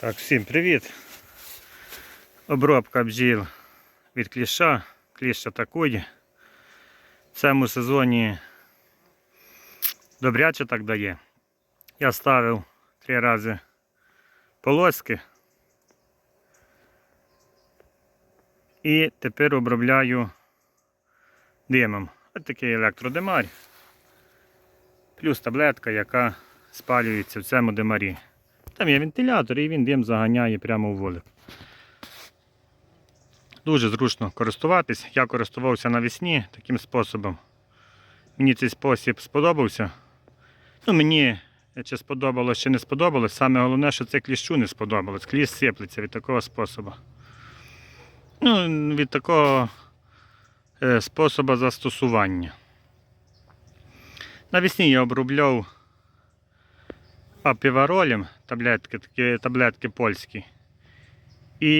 Так, всім привіт. Обробка бджіл від кліша. Кліщ атакує. В цьому сезоні добряче так дає. Я ставив три рази полоски. І тепер обробляю димом. Ось такий електродимар. Плюс таблетка, яка спалюється в цьому димарі. Там є вентилятор і він дим заганяє прямо в вулик. Дуже зручно користуватись. Я користувався навесні таким способом. Мені цей спосіб сподобався. Ну, мені чи сподобалось, чи не сподобалось. Саме головне, що це кліщу не сподобалось. Кліщ сиплеться від такого способу. Ну, від такого е, способу застосування. Навесні я обробляв апіваролем, таблетки, такі таблетки польські. І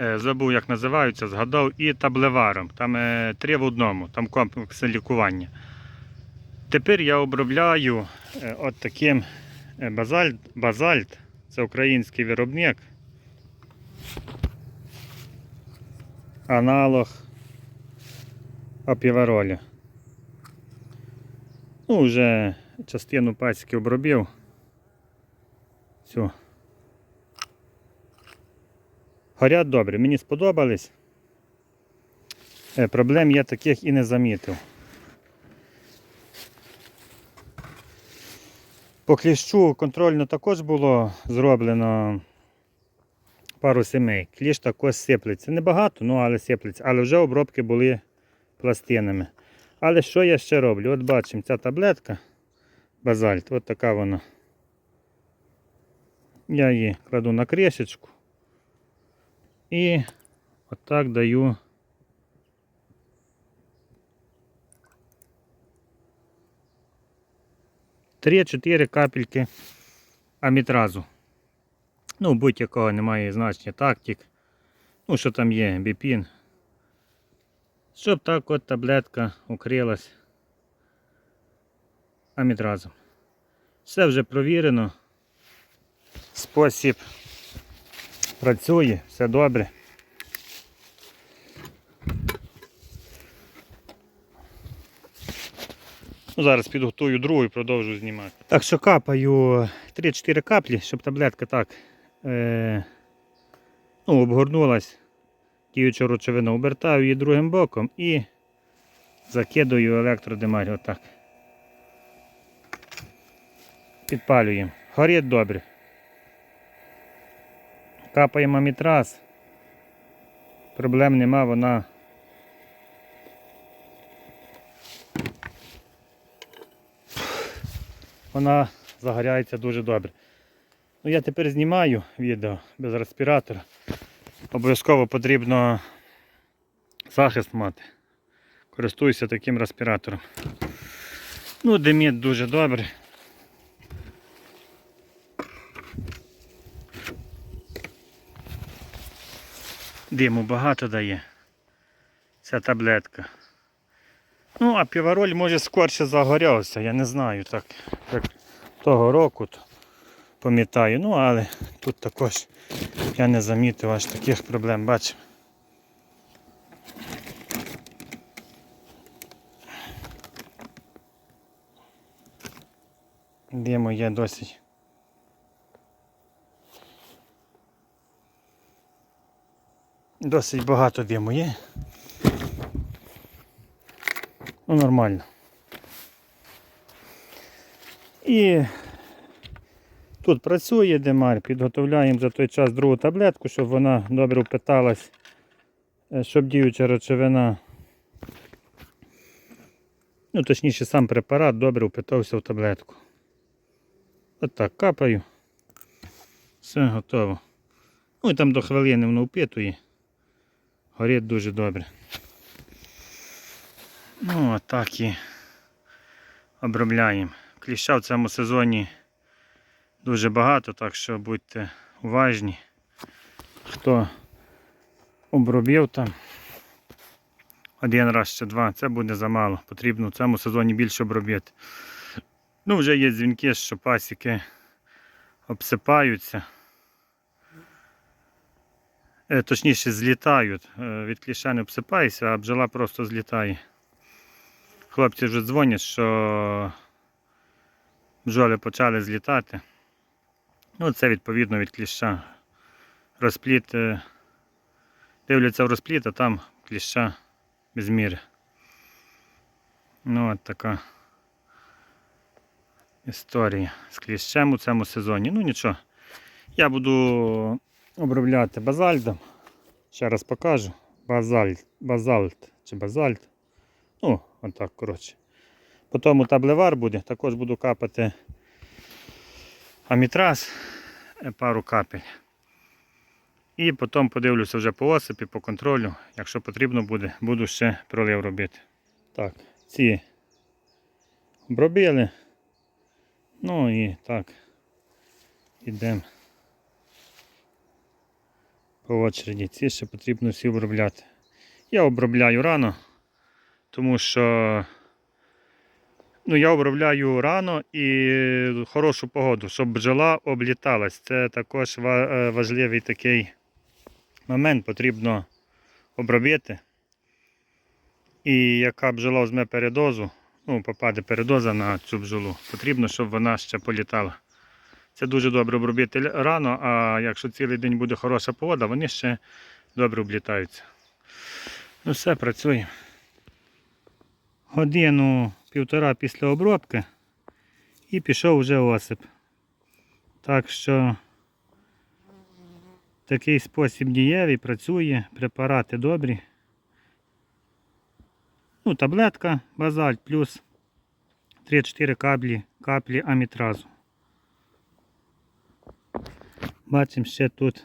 е, забув, як називаються, згадав, і таблеваром. Там е, три в одному, там комплексне лікування. Тепер я обробляю е, от таким базальт, базальт, це український виробник. Аналог апівароля. Ну, вже частину пасіки обробив. Все. Горять добре, мені сподобались. Е, Проблем я таких і не замітив. По кліщу контрольно також було зроблено пару сімей. Кліщ також сиплеться. Небагато, ну але сиплеться. Але вже обробки були пластинами. Але що я ще роблю? От бачимо, ця таблетка базальт, от така вона. Я її кладу на кришечку і отак даю. Три-чотири капельки амітразу. Ну, будь-якого немає значення тактик. Ну, що там є, біпін. Щоб так от таблетка укрилась амідразом. Все вже провірено. Спосіб працює, все добре. Ну, зараз підготую другу і продовжу знімати. Так що капаю 3-4 каплі, щоб таблетка так е, ну, обгорнулась діючу речовину. Обертаю її другим боком і закидаю електродимарь отак. Підпалюємо. Горить добре. Капаємо амітраз. Проблем нема, вона. Вона загоряється дуже добре. Ну я тепер знімаю відео без респіратора. Обов'язково потрібно захист мати. Користуюся таким респіратором. Ну, димить дуже добре. Диму багато дає. Ця таблетка. Ну, а півароль може скорше загорявся, я не знаю так, як того року то пам'ятаю. Ну, але тут також я не замітив аж таких проблем, бачимо. Диму є досить. Досить багато диму є. Ну, нормально. І тут працює димар, підготовляємо за той час другу таблетку, щоб вона добре впиталась, е, щоб діюча речовина, ну точніше сам препарат добре впитався в таблетку. От так капаю. Все готово. Ну і там до хвилини воно впитує. Горить дуже добре. Ну, а так і обробляємо. Кліща в цьому сезоні дуже багато, так що будьте уважні. Хто обробив там один раз чи два, це буде замало. Потрібно в цьому сезоні більше обробити. Ну, вже є дзвінки, що пасіки обсипаються. Е, Точніше, злітають. Е, Від кліща не обсипаєшся, а бджола просто злітає. Хлопці вже дзвонять, що бджоли почали злітати. Ну, це відповідно від кліща. Розпліт. е, Дивляться в розпліт, а там кліща без міри. Ну, от така історія з кліщем у цьому сезоні. Ну нічого. Я буду обробляти базальдом. Ще раз покажу. Базальт, базальт чи базальт. Ну, отак, коротше. Потім таблевар буде, також буду капати амітраз, е, пару капель. І потім подивлюся вже по осипі, по контролю. Якщо потрібно буде, буду ще пролив робити. Так, ці обробили. Ну і так. Ідемо по очереді. Ці ще потрібно всі обробляти. Я обробляю рано, тому що ну, я обробляю рано і хорошу погоду, щоб бджола обліталась. Це також е, важливий такий момент, потрібно обробити. І яка бджола візьме передозу, ну, попаде передоза на цю бджолу, потрібно, щоб вона ще політала. Це дуже добре обробити рано, а якщо цілий день буде хороша погода, вони ще добре облітаються. Ну все, працює. Годину півтора після обробки і пішов вже осип. Так що такий спосіб дієвий, працює, препарати добрі. Ну, таблетка, базальт плюс 3-4 каплі, каплі амітразу. Бачимо, ще тут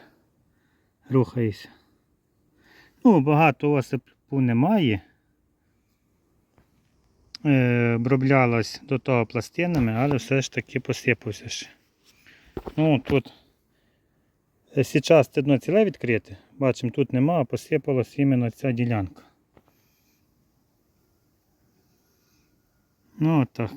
рухається. Ну, багато осипу немає. Е, до того пластинами, але все ж таки посипався ще. Ну, тут е, зараз це дно ціле відкрите. Бачимо, тут нема, а посипалась іменно ця ділянка. Ну, от так.